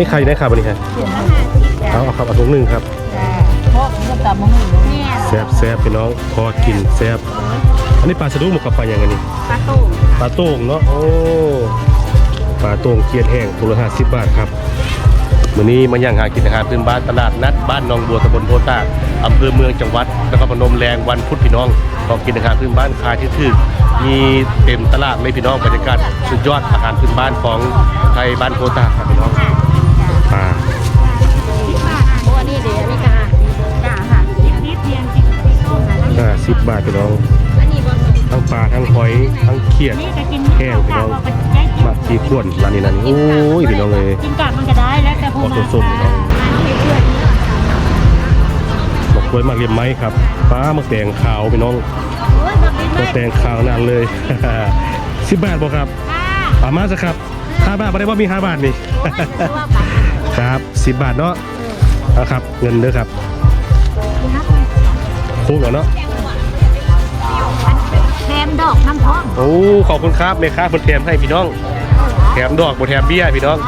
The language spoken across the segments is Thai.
ห้งพี่น้องนี่อันนี้ใครได้ครับอันนี้ฮะเอาเอาครับเอาถุงหนึ่งครับเพราะเมื่อตามมะม่วงเนี่ยแซ่บแซ่บพี่น้องพอกินแซ่บอันนี้ปลาสะดุ้งหมกกับปลาอย่างไงนี่ปลาตุ้งปลาโต่งเนาะโอ้ปลาโต่งเกียดแห้งตัวละห้าสิบบาทครับวันนี้มาย่างหากินอาหารพื้นบ้านตลาดนัดบ้านหนองบัวตำบลโพตากอำเภอเมืองจังหวัดนครพนมแรงวันพุธพี่น้องของกินอาหารพื้นบ้านขายที่ถึกมีเต็มตลาดเลยพี่น้องบรรยากาศสุดยอดอาหารพื้นบ้านของไทยบ้านโพตากครับพี่น้อง สิบบาทพี่น้องทั้งปลาทั้งหอยทั้งเขียดแห้งพี่น้องมาทีขวนร้านนี้นั่นโอ้ยพี่น้องเลยกินกาบมันก็ได้แล้วแต่ผู้ขอมาส้มพี่น้องบอกกล้วยมาเรียมไม้ครับปลามึกแดงขาวพี่น้องมึกแดงขาวนานเลยสิบบาทบ่ครับปามาสครับห้าบาทไม่ได้ว่ามีห้าบาทนี่ครับสิบบาทเนาะเอาครับเงินเด้อครับคุ้มเหรอเนาะ อกน้ำพร้อมโอ้ขอบคุณครับแม่ค้าเพิ่นแถมให้พี่น้อง แถมดอกบ่แถมเบี้ยพี่น้อง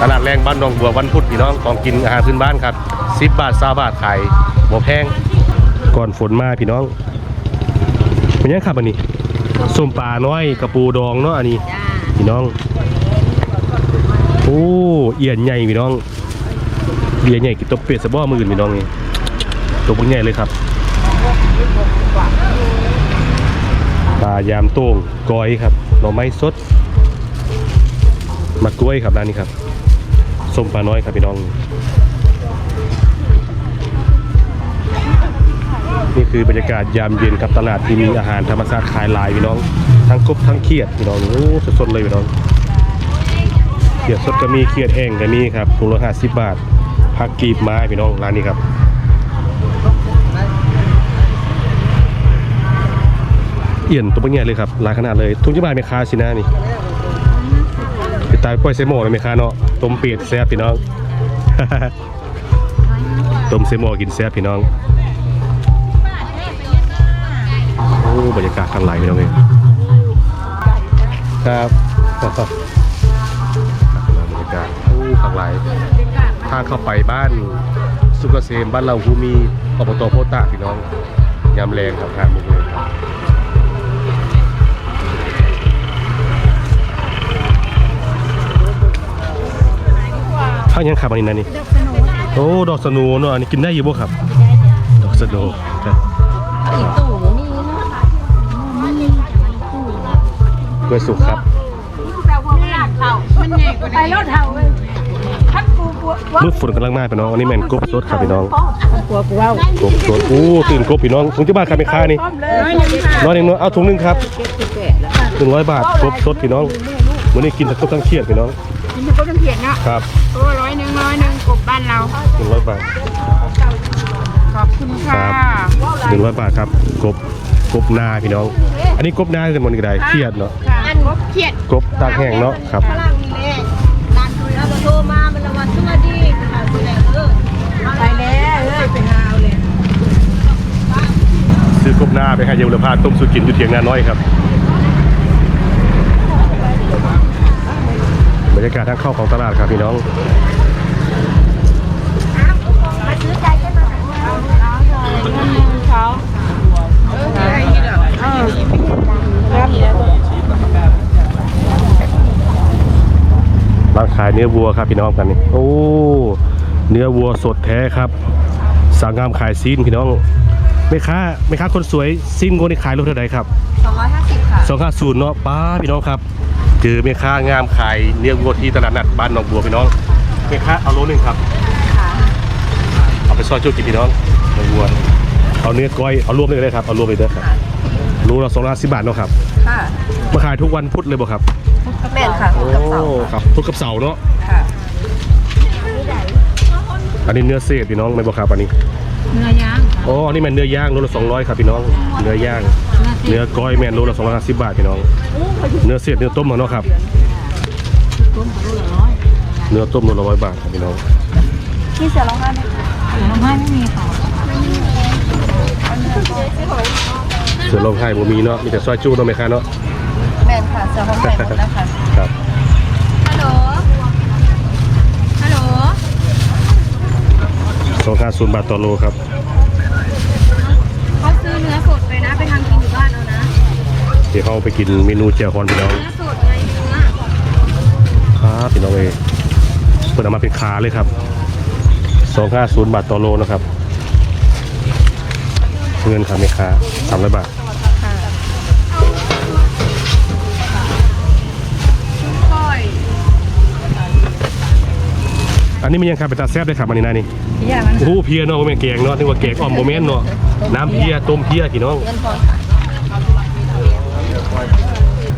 ตลาดแรงบ้านหนองบัววันพุธพี่น้องของกินอาหารพื้นบ้านครับ10บาท20บาทขายบ่แพงก่อนฝนมาพี่น้องเป็นยังครับอันนี้ส้มปลาน้อยกระปูดองเนาะอันนี้พี่น้องโอ้เอียนใหญ่พี่น้องเอียนใหญ่กินตัวเป็ดสะบ้อมืออื่นพี่น้องนี่ตัวพวกใหญ่เลยครับ ปลายามโต้งกอยครับหน่อไม้สดมะกล้วยครับร้านนี้ครับส้มปลาน้อยครับพี่น้อง นี่คือบรรยากาศยามเย็นครับตลาดที่มีอาหารธรรมชาติขายหลายพี่น้อง ทั้งกบทั้งเขียดพี่น้องโอ้สดๆเลยพี่น้องเขียดสดก็มีเขียดแห้งก็มีครับถุงละห้าสิบบาทผักกีบไม้พี่น้องร้านนี้ครับ เอี่ยนตัวเป็นไงเลยครับหลายขนาดเลยทุงยี่บาทไม่ค้าสินะนี่ไปตายปล่อยเซโม่เลยไม่ค้าเนาะต้มเป็ดแซ่บพี่น้องต้มเซโม่กินแซ่บพี่น้องโอ้บรรยากาศข้างไหลพี่น้องเองครับบรรยากาศโอ้ข้างไหลทางเข้าไปบ้านสุกเกษมบ้านเราภูมีอบตโพตาพี่น้องยามแรงครับหาดมุกเลยครับ ข้าวยังขับอันนี้นะนี่โอ้ดอกสโนูเนาะอันนี้กินได้อยู่บ่ครับ ดอกสโนูครับอีตู่มีนะมีตู่กล้วยสุกครับแปลว่าไม่อยากเท่ามันใหญ่กว่าไปรถเท่าเลยพัดปูปูว่ามืดฝนกำลังมาพี่น้องอันนี้แมนกบสดครับพี่น้องกลัวกูว่ากบสดอู้ตื่นกบพี่น้องถุงจะบาทครับไม่ค่านี่น้อยหนึ่งค่ะร้อยหนึ่งเนาะเอาถุงหนึงครับเก็บสิบแปดแล้วหนึ่งร้อยบาทกบสดพี่น้องวันนี้กินทั้งกบทั้งเครียดพี่น้องกินก็ต้องเขียนเนาะครับตัวร้อยหนึ่งร้อยหนึ่งก บบ้านเราหนึ่งร้อยบาทขอบคุณคค่ะรับหนึ่งร้อยบาทครับกบกบนาพี่น้อง อันนี้กบนาเป็นมันกระไดเครียดเนาะอันเขียดกบตากแห้งเนาะครับ ฝรั่งนี่แหละร้านคุยแล้วโทรมา มันละวันสวัสดีค่ะคุณแหล่เออไปแล้วเอ้ยไปหาเอาเลยซื้อกบนาไปให้เยาวรพาต้มสุกินอยู่เถียงนาน้อยครับบรรยากาศทางเข้าของตลาดครับพี่น้อง ครับร้านขายเนื้อวัวครับพี่น้องกันนี่โอ้ เนื้อวัวสดแท้ครับ สาวงามขายซีนพี่น้องไม่ค้าไม่ค้าคนสวยซีนโกนี่ขายรถเท่าไหร่ครับ250ค่ะสองห้าศูนย์เนาะป้าพี่น้องครับเจอแม่ค้างามขายเนื้อวัวที่ตลาดนัดบ้านหนองบัวพี่น้องแม่ค้าเอาโลหนึ่งครับเอาไปซอยจุกินพี่น้องเนื้อวัวเอาเนื้อก้อยเอารวมเลยก็ได้ครับเอารวมเลยเด้อครับ โลละสองร้อยสิบบาทเนาะครับค่ะมาขายทุกวันพุธเลยบ่ครับแม่นค่ะโอ้กับเสาครับพุธกับเสาร์เนาะค่ะอันนี้เนื้อเศษพี่น้องไม่บอกครับอันนี้เนื้อย่างอ๋ออันนี้แมนเนื้อย่างโลละสองร้อยครับพี่น้อง เนื้อย่าง เนื้อก้อยแมนโลละสองร้อยห้าสิบบาทพี่น้อง เนื้อเศษเนื้อต้มเนาะครับต้มกระโดดร้อยเนื้อต้มโลละร้อยบาทครับพี่น้องนี่เสือร้องไห้ไหมเสือร้องไห้ไม่มีค่ะ สือนลองไห้บ่มีเนาะมีแต่ซอยจู้เนาะแม่ค้าเนาะแมนค่ะสาวห้องใหม่หมดนะคะครับฮัลโหลฮัลโหลสองห้าศูนย์บาทต่อโลครับเขาซื้อเนื้อสดไปนะไปทางกินอยู่บ้านเอานะเดี๋ยวเขาไปกินเมนูเจียคอนพี่น้องเนื้อสดไงเนื้อครับพี่น้องเอเปิดออกมาเป็นขาเลยครับสองห้าศูนย์บาทต่อโลนะครับ เงินครับแม่ค้าสามร้อยบาทก้อยอันนี้มันยังครับเป็นตาแซ่บเลยครับอันนี้นะนี่อย่างนั้นโอ้โหเพียเนาะแม่นแกงเนาะนึกว่าแกงอ้อมโมเมนต์เนาะน้ำเพียต้มเพียพี่น้องเงินพอ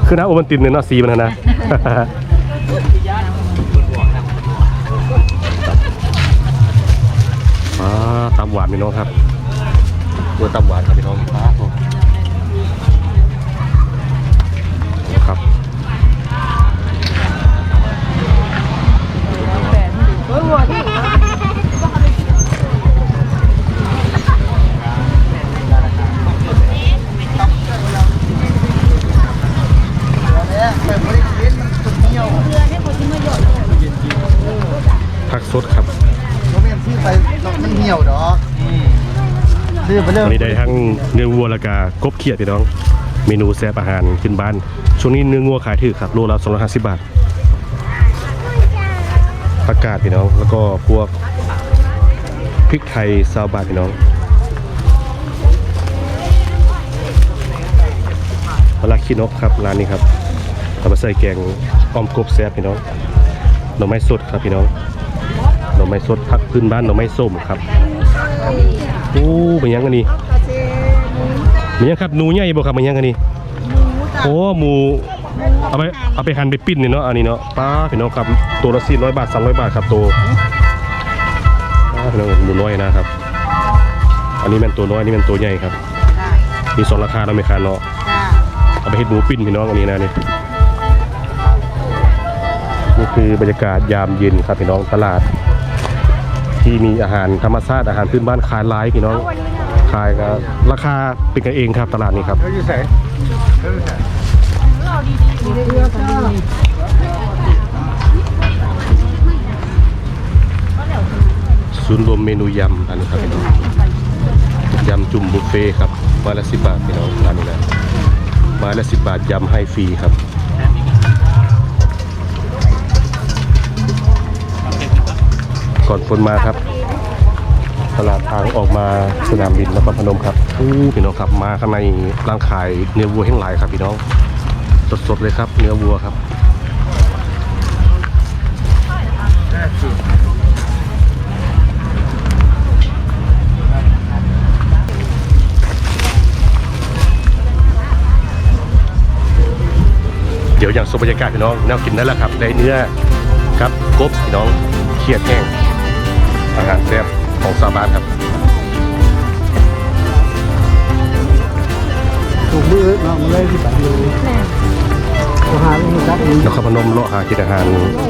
คือน้ำโอมันตินเนี่ยเนาะสีมันนะนะ อ่าตับหวานพี่น้องครับ ตัวตับหวานครับพี่น้องครับผมครับผักสดครับผมเห็นซื้อไปมันเหี่ยวดอก ซื้อไปเรื่ออันนี้ได้ทั้งเนื้อวัวแล้วก็กบเขียดพี่น้อง เมนูแซ่บอาหารขึ้นบ้าน ช่วงนี้เนื้องัวขายถือครับโลละ250 บาทผักกาดพี่น้อง แล้วก็พวกพริกไทยซาวบาทพี่น้องปลาขี้นกครับร้านนี้ครับเอามาใส่แกงอ้อมกบแซ่บพี่น้องหน่อไม้สดครับพี่น้องหน่อไม้สดผักพื้นบ้านหน่อไม้ส้มครับ โอ้เป็นยังกันนี่เป็นยังครับหนูใหญ่บ่ครับเป็นยังกันนี่โอ้หมูเอาไปเอาไปหั่นไปปิ้นนี่เนาะอันนี้เนาะป้าพี่น้องครับตัวละ400บาท300บาทครับตัวป้าพี่น้องหมูน้อยนะครับ อันนี้แมันตัวน้อยอันนี่แมันตัวใหญ่ครับมีสองราคาเราไม่คาเนาะเอาไปเฮ็ดหมูปิ้นพี่น้องอันนี้นะนี่นี่คือบรรยากาศยามเย็นครับพี่น้องตลาด ที่มีอาหารธรรมชาติอาหารพื้นบ้านขายหลายพี่น้องขายก็ราคาเป็นกันเองครับตลาดนี้ครับเขาอยู่ใส่เขาอยู่ใส่ศูนย์รวมเมนูยำอันนี้ครับพี่น้องยำจุ่มบุฟเฟ่ต์ครับไมาละสิบบาทพี่น้องร้านนี้นะไมาละสิบบาทยำให้ฟรีครับ ก่อนฝนมาครับ ตลาดทางออกมาสนามบินนครพนมครับอู้พี่น้องครับมาข้างในร้านขายเนื้อวัวแห้งหลายครับพี่น้อง สดๆเลยครับ เนื้อวัวครับเดี๋ยวอย่างสมบรรยากาศพี่น้องแนวกินได้แล้วครับได้เนื้อครับกบพี่น้องเขียดแห้ง อาหารแซ่บของชาวบ้านครับถูกมือเนาะมันเลยที่แบบนี้อาหารมันรักนี้นครพนมเลาะหากินอาหาร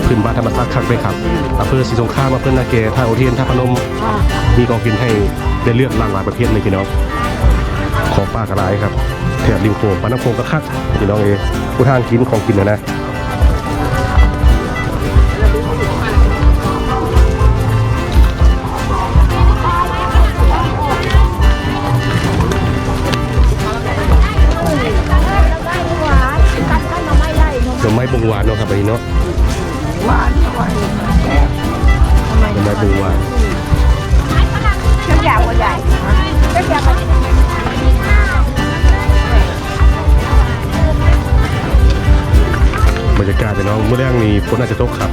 พื้นบ้านธรรมชาติคักไปครับอำเภอศรีสงครามอำเภอนาเกท่าอุเทนท่าพนม มีของกินให้ได้เลือกหลากหลายประเภทเลยพี่น้องของป้ากระไรครับแถบริมโขงปานน้ำโขงก็คักพี่น้องเองผู้ทางกินของกินนะนะ ไม้บงหวานเนาะครับอันนี้เนาะหวานหวานหน่อไม้บงหวานน้ำยาหัวใหญ่น้ำยาหัวใหญ่บรรยากาศพี่น้องเมื่อแรกนี้ฝนอาจจะตกครับ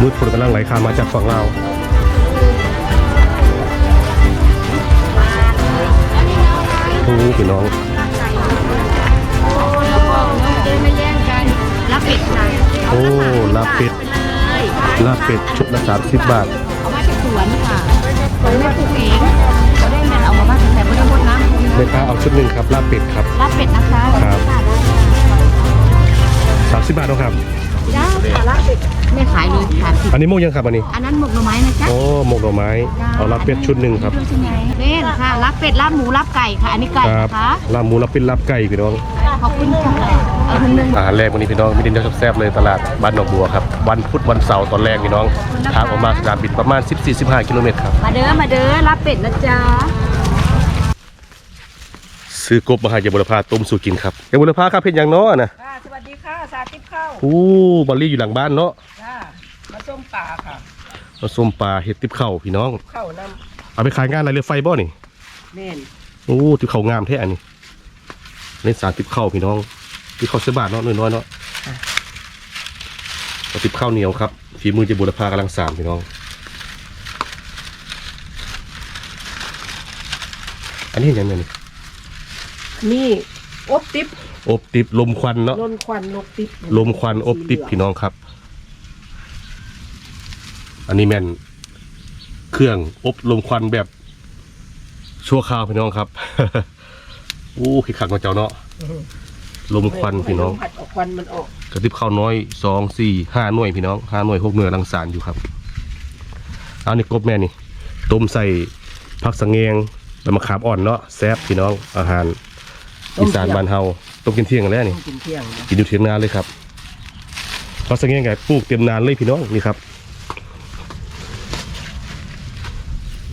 มืดฝนกำลังไหลข้ามมาจากฝั่งลาวโอ้พี่น้อง เป็ดไหนโอ้ลาบเป็ดเลยลาบเป็ดชุดละ30บาทเอามาจากสวนค่ะเราไม่ปลูกเองเราได้เงินเอามาบ้านแต่ไม่ได้หมดนะแม่ค้าเอาชุดหนึ่งครับลาบเป็ดครับรับเป็ดนะคะครับได้30บาทเนาะครับจ้าค่ะรับเป็ดไม่ขายเลยขายผิดอันนี้โมกยังครับอันนี้ อันนั้นหมกหน่อไม้นะจ๊ะโอ้หมกหน่อไม้เอาลาบเป็ดชุดหนึ่งครับดูสิไงเล่นค่ะรับเป็ดรับหมูรับไก่ค่ะอันนี้ไก่ครับนะคะลาบหมูลาบเป็ดลาบไก่พี่น้องขอบคุณค่ะเอเอาพันหนึ่งอาหารแรกวันนี้พี่น้องมีดินเดียวแซ่บๆเลยตลาดบ้านหนองบัวครับวันพุธวันเสาร์ตอนแรกพี่น้องทางออกมาสนามบินประมาณ 14-15 กิโลเมตรครับมาเด้อมาเด้อรับเป็ดนะจ๊ะซื้อกบมาให้ยายบุรพาต้มสู่กินครับยายบุรพาครับเพ็นอย่างเน้อนะค่ะสวัสดีค่ะสาธิตข้าวอู้บอลลี่อยู่หลังบ้านเนาะจ้ามาส้มป่าค่ะมาส้มปลาเห็ดติบเข่าวพี่น้องข้าวน้เอาไปขายงานอะไรเรือไฟบ่นี่ำเม่นโอ้ติบเข่าวงามแท้อันนี้เล่นสารติบเข่าวพี่น้อง ติบเข่าวเสยบาทเนาะน้อยๆเนาะเอาติบข้าวเหนียวครับฝีมือยายบุรพากำลังสามพี่น้อง อันนี้เห็นยังไงนี่นี่อบติ๊บอบติบลมควันเนาะลนควันนกติ๊บลมควันอบติบพี่น้องครับ อันนี้แม่นเครื่องอบลมควันแบบชั่วคราวพี่น้องครับ โอ้ขี้ขักมาเจ้าเนาะ ลมควันพี่น้อง ผัดออกควันมันออกกระติบข้าวน้อยสองสี่ห้าหน่วยพี่น้องห้าหน่วยหกหน่วยรังสารอยู่ครับเอานี่กบแม่นี่ต้มใส่ผักสังเงงใบมะขามอ่อนเนาะแซ่บพี่น้องอาหารอีสานบ้านเฮาต้มกินเที่ยงกันแล้วนี่ กินเที่ยงนะกินอยู่เทียงนาเลยครับเพราะสังเกตไงปลูกเต็มนานเลยพี่น้องนี่ครับ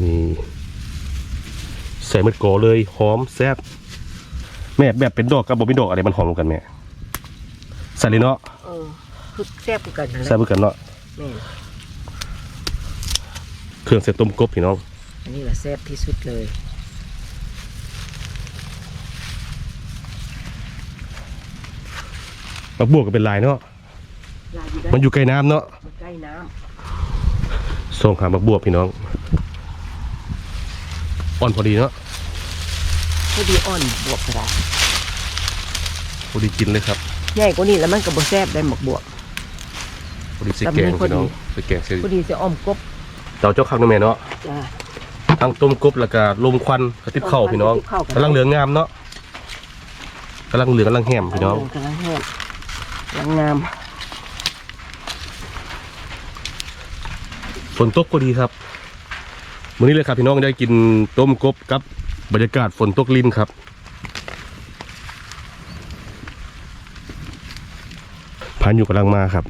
นี่ใส่เม็ดกอเลยหอมแซ่บ แม่แบบเป็นดอกกับบ่เป็นดอกอะไรมันหอมกันแม่ใส่เลยเนาะเออคือแซ่บคือกันนั่นแหใส่ละเพื่อกันเนาะแม่นเครื่องเสร็จต้มกบพี่น้องอันนี้แหละแซ่บที่สุดเลยมักบวกก็เป็นลายเนาะลายอยู่ได้มันอยู่ใกล้น้ำเนาะมันใกล้น้ส่งหามักบวกพี่น้องอ่อนพอดีเนาะำผู้ดีอ่อนบวกกระดาษ พอดีกินเลยครับใหญ่กว่านี้แล้วมันก็บ่แซ่บได้หมกบวก พอดีใส่แกงพี่น้องใส่แกงใส่ผู้ดีจะอ้อมกบเจ้าเจ้าข้างนู่นแม่เนาะจ้าทั้งต้มกบแล้วก็ลมควันกระติบเข่าพี่น้องกระติบข้าวกำลังเหลืองงามเนาะกำลังเหลืองกำลังแหมพี่น้องกำลังแห้งกำลังงามฝนตกก็ดีครับมื้อนี้เลยครับพี่น้องได้กินต้มกบกับบรรยากาศฝนตกลินครับานอยู่กำลังมาครับ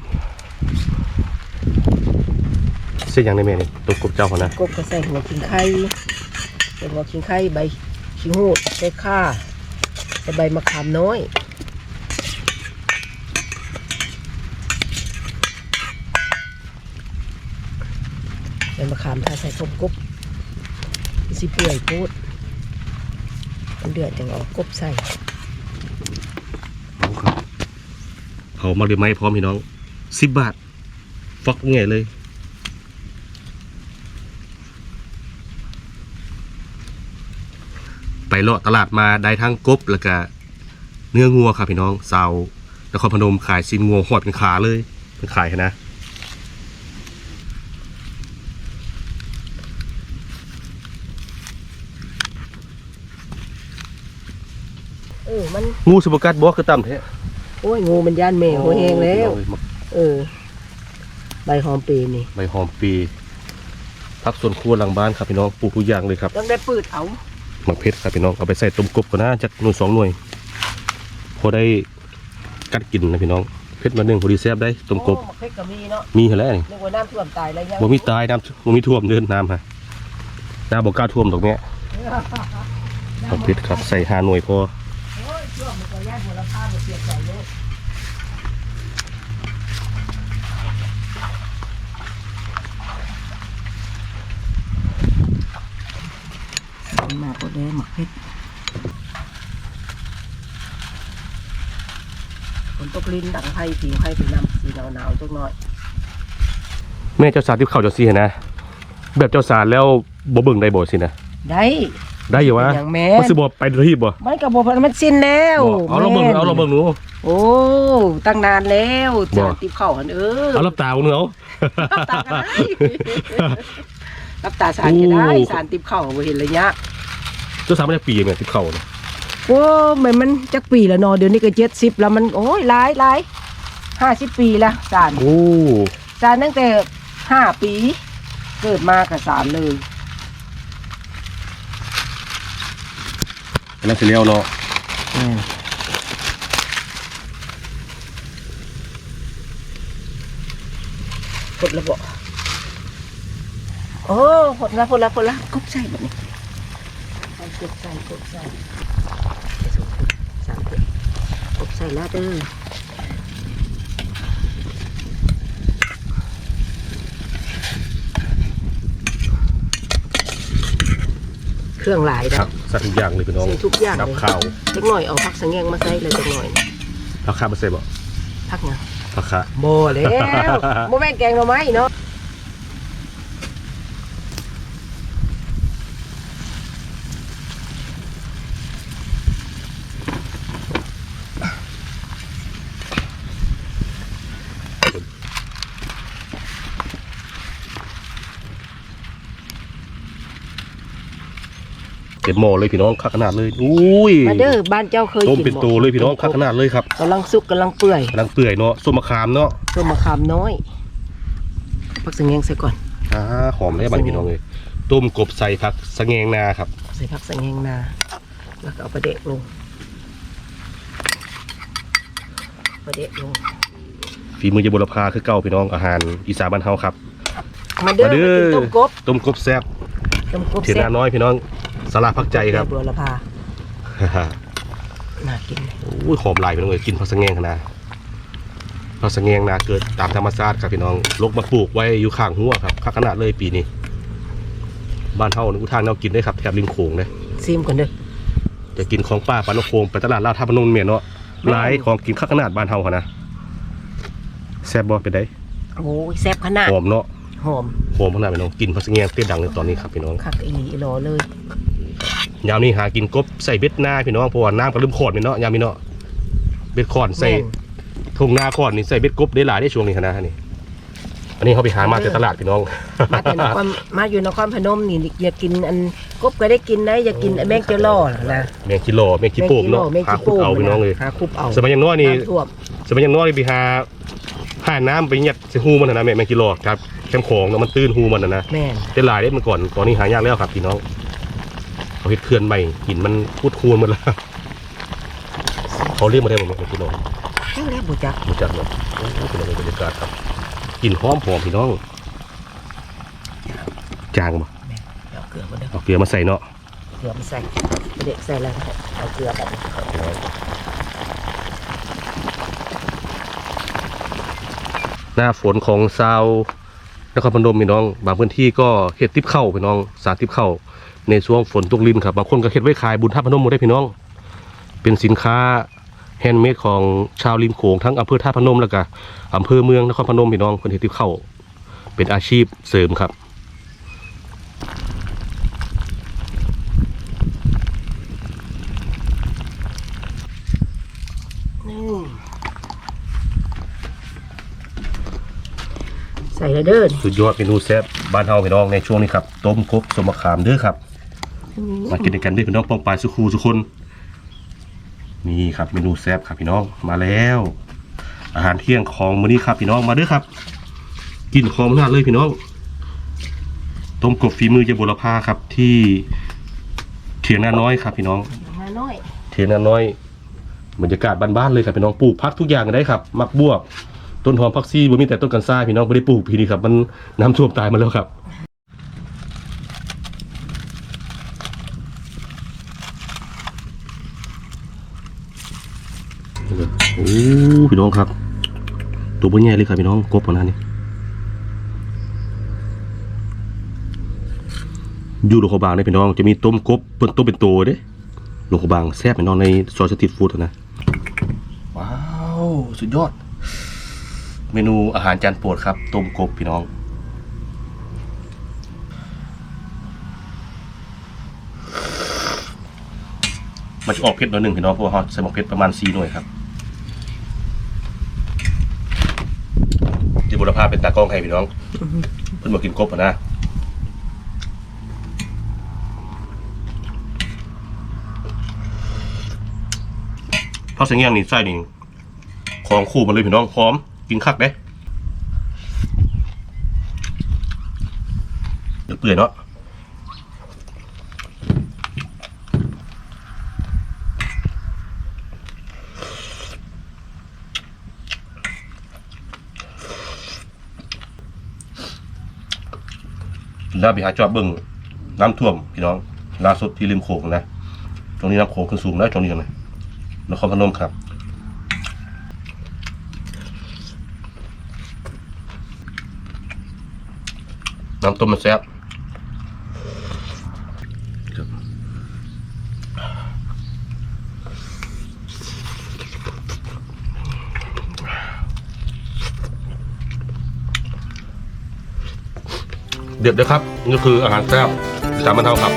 เส้นอย่างในแม่นี่ต้มกบเจ้าเขานะกบก็ใส่หัวขิงไข่ใส่หัวขิงไข่ใบขิงหูดใส่ข่าใส่ใบมะขามน้อยใส่มะขามถ้าใส่ต้มกบสิเปื่อยโพดเดือดจังเอากบใส่ เผามาเรียไหมพร้อมพี่น้องสิบบาทฟักไงเลยไปเลาะตลาดมาได้ทั้งกบแล้วก็เนื้องัวครับพี่น้องสาวนครพนมขายซินงัวหอดเป็นขาเลยเป็นขายนะเออมันงูสุบกัดบอกคือต่ำแท้ โอ้ยงูมันย่านแมวแห้งแล้ว เออ ใบหอมปีนี่ ใบหอมปีพักส่วนครัวหลังบ้านครับพี่น้องปลูกทุกอย่างเลยครับต้องได้ปืดเอาหมักเพชรครับพี่น้องเอาไปใส่ต้มกบก่อนนะจากหน่วยสองหน่วยพอได้กัดกินนะพี่น้องเพชรมาหนึ่งพอดีแซ่บได้ต้มกบโอ้หมักเพชรก็มีเนาะมีเหรอแล้วนี่นึกว่าน้ำท่วมตายแล้วยังบ่มีตายน้ำบ่มีท่วมเดินน้ำฮะน้ำบ่กล้าท่วมตรงเนี้ยเอาเพชรครับใส่ห้าหน่วยพอ โอ้ยท่วมมันก็ย่านมูลค่ามันเสียใจเลยมาก็ได้หมักเพชรฝนตกลิ้นดังไพ่ผิวไพ่เป็นน้ำสีหนาวๆจักหน่อยแม่เจ้าสารที่เข้าเจ้าซีนะ แบบเจ้าสารแล้วบ่เบิ่งได้บ่สินะได้ ได้อยู่วะอย่างแม่มันสิบ่ไปที่บ่มันกับบอกมันสิ้นแล้วบ่เอาเราเบิ่งแม่นเอาเราเบิ่งหนูโอ้ตั้งนานแล้วบ่จานติบเข้าหันเออเอารับตาเอาเนื้อเอา รับตาก็ได้รับตาสารก็ได้โอ้ สารติบเข้าบ่เห็นระยะเจ้าสารไม่ได้ปีแม่ที่เข้านะโอ้เหมือนมันจักปีแล้วเนอเดี๋ยวนี้ก็เจ็ดสิบแล้วมันโอ้ยหลายหลายห้าสิบปีแล้วสารโอ้สารตั้งแต่ห้าปี เกิดมากับสารเลย แล้วสิเลี้ยวรอพดละบ่โอ้พดละพดละพดละกบใส่แบบนี้ใส่กบใส่กบใส่สามกบใส่แล้วเด้อ เครื่องหลายคแล้รัวบใส่ทุกอย่างเลยพี่น้องใส่ทุกอย่างดับเลยข้าวเล็กหน่อยเอาผักสังเงงมาใส่เลยเล็กหน่อยผักข้าวมาใส่บ่ผักเนี่ยผักข้าโบแล้วโบแม่นแกงหน่อไม้เนาะ ต็มหม้อเลยพี่น้องคักขนาดเลยอุ้ยมาเด้อบ้านเจ้าเคยต้มกินเป็นบ่ตัวเลยพี่น้องคักขนาดเลยครับกำลังสุกกำลังเปื่อยกำลังเปื่อยเนาะส้มมะขามเนาะต้มมะขามน้อยผักสังเงงใส่ก่อนอ่าหอมเลยบัดนพี่น้องเลยต้มกบใส่ผักสะแงงนาครับ ใส่ผักสังเงงนา แล้วก็เอาปลาเดะลงปลาเดะลงฝีมือเยบุรพาคือเก่าพี่น้องอาหารอีสานบ้านเฮาครับมาเด้อมาเด้มาอกินต้มกบต้มกบแซ่บต้มกบเทียนแซ่นาบน้อยพี่น้อง สลาพักใจครับบัวละพาน่ากินเลยอุ้ยหอมหลายพี่น้องเลยกินผักสะแงงขนาดผักสะแงงนาเกิดตามธรรมชาติครับพี่น้องลกมาปลูกไว้อยู่ข้างหัวครับคักขนาดเลยปีนี้บ้านเฮานี่อุทานแนวกินได้ครับแถบริมโขงเลยซิมก่อนเด้อจะกินของป้าปานนกโคงไปตลาดลาดท่าพนมเมียนเนาะแม่นหลายของกินคักขนาดบ้านเฮาเขานะแซ่บบ่เป็นไดโอ้ยแซ่บขนาดหอมเนาะหอมหอมขนาดพี่น้องกินผักสะแงงเตี้ยดังในตอนนี้ครับพี่น้องคักอีหลีอีหลอเลย ยามนี้หากินกบใส่เบ็ดหน้าพี่น้องเพราะว่าน้ำก็เริ่มขอดพี่เนาะยามนี้เนาะเบ็ดขอดใส่แม่นทุ่งนาขอดนี่ใส่เบ็ดกบได้หลายได้ช่วงนี้ขนาดนี้อันนี้เขาไปหามาจากตลาดพี่น้อง มาแต่นครมาอยู่นครพนมนี่อยากกินอันกบก็ได้กินนะอยากกินไอ้แมงเจล่อนะแมงกิโลแมงกิโป่งเนาะแมงหากิคุโป่ดงเอาพี่น้องเลยหาคุบเอาสมัยยังน้อยนี่น้ำท่วมสมัยยังน้อยไปหาหาน้ำไปยัดใส่หูมันนะนะแมงแมงกิโลครับแคมของเนาะมันตื้นหูมันนะนะแม่นได้หลายได้เมื่อก่อนตอนนี้หายากแล้วครับพี่น้อง เขาเฮ็ดเขื่อนใหม่หินมันพูดคูนหมดแล้วเขาเรียกมาได้บ่แมงกิโลแค่แล้วบุจักรู้จักเนาะโอ้โหเป็นอะไรบรรยากาศครับกลิ่นหอมหอมพี่น้องจางบ่เอาเกลือมาเด้อเอาเกลือมาใส่เนาะเกลือมาใส่เด็กใส่แล้วเอาเกลือแบบนี้ครับพี่น้องหน้าฝนของซาวนครพนมพี่น้อง บางพื้นที่ก็เฮ็ดติบเข้าวพี่น้อง สาธิบเข้าว ในช่วงฝนตกลินครับบางคนก็เฮ็ดไว้ขายบุญท่าพนมหมดได้พี่น้อง เป็นสินค้าแฮนด์เมดของชาวริมโขงทั้งอำเภอท่าพนมแล้วก็อำเภอเมืองนครพนมพี่น้องเพิ่นเฮ็ดติบเข้าวเป็นอาชีพเสริมครับนี่ใส่แล้วเด้อสุดยอดเมนูแซ่บบ้านเฮาพี่น้องในช่วงนี้ครับ ต้มกบสมมะขามเด้อครับ มากินด้วยกันเด้วยพี่น้องปองปลายสุขูสุคนนี่ครับเมนูแซ่บครับพี่น้องมาแล้ว อาหารเที่ยงของมื้อนี้ครับพี่น้องมาเด้อครับ กินของขนาดเลยพี่น้องต้มกบฝีมือเยบุรพาครับที่เถียงนาน้อยครับพี่น้องมาน้อยเถียงนาน้อยบรรยากาศบ้านๆเลยครับพี่น้องปลูกพักทุกอย่างได้ครับมักบวบต้นหอมพักซี่บ่มีแต่ต้นกันซ่ายพี่น้องไม่ได้ปลูกพีนี้ครับมันน้ำท่วมตายมาแล้วครับ พี่น้องครับ ตัวเบิ้ลใหญ่เลยครับพี่น้องกบขนาดนี้อยู่โลโคบางเนี่ยพี่น้องจะมีต้มกบเป็นต้มเป็นตัวเด้โลโคบางแซ่บพี่น้องในซอยสตรีทฟู้ดนะว้าวสุดยอด เมนูอาหารจานโปรดครับต้มกบพี่น้องมันจะออกเผ็ดหน่อยหนึ่งพี่น้องเพราะว่าเราใส่หมกเผ็ดประมาณ4หน่วยครับ บุรพาเป็นตากล้องให้พี่น้อง เพิ่นมากินกบอะนะเพราะสังเงียงนี่ใส่นี่ของคู่มาเลยพี่น้องพร้อม กินคักเด้เดี๋ยวเปื่อยเนาะ แล้วไปหาจอบเบิ้งน้ำท่วมพี่น้องล่าสุดที่ริมโขงนะตรงนี้น้ำโขงขึ้นสูงแล้วตรงนี้นะนครพนมครับน้ำต้มมันแซ่บ เด็ดเลยครับนี่คืออาหารแซ่บสามบรรเทาครับ